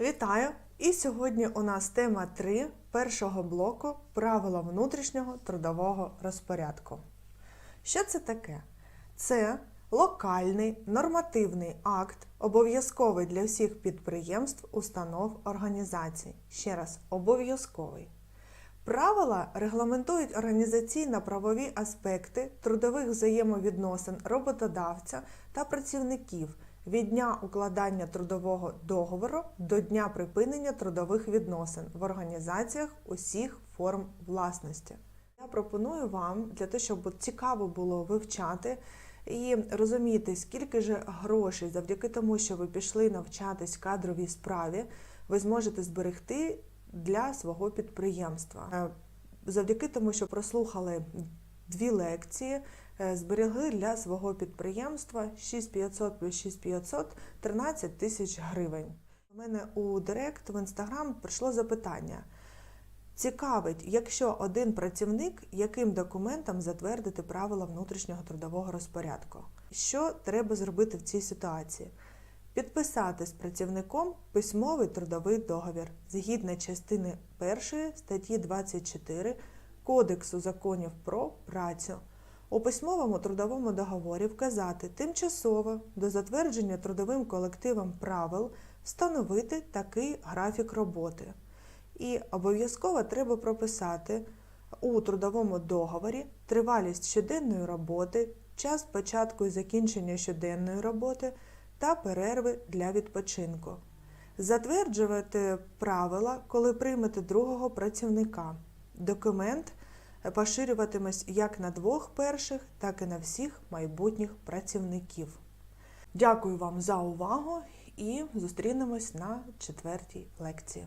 Вітаю! І сьогодні у нас тема 3 першого блоку правила внутрішнього трудового розпорядку. Що це таке? Це локальний нормативний акт, обов'язковий для всіх підприємств, установ, організацій. Ще раз, обов'язковий. Правила регламентують організаційно-правові аспекти трудових взаємовідносин роботодавця та працівників від дня укладання трудового договору до дня припинення трудових відносин в організаціях усіх форм власності. Я пропоную вам для того, щоб цікаво було вивчати і розуміти, скільки ж грошей завдяки тому, що ви пішли навчатись кадровій справі, ви зможете зберегти для свого підприємства. Е, Завдяки тому, що прослухали дві лекції, е, зберегли для свого підприємства 6500 плюс 6500 – 13 тисяч гривень. У мене у Директ в інстаграм прийшло запитання. Цікавить, якщо один працівник, яким документом затвердити правила внутрішнього трудового розпорядку? Що треба зробити в цій ситуації? Підписати з працівником письмовий трудовий договір згідно частини 1 статті 24 Кодексу законів про працю. У письмовому трудовому договорі вказати тимчасово до затвердження трудовим колективом правил встановити такий графік роботи. І обов'язково треба прописати у трудовому договорі тривалість щоденної роботи, час початку і закінчення щоденної роботи та перерви для відпочинку. Затверджувати правила, коли приймете другого працівника. Документ поширюватимесь як на двох перших, так і на всіх майбутніх працівників. Дякую вам за увагу і зустрінемось на четвертій лекції.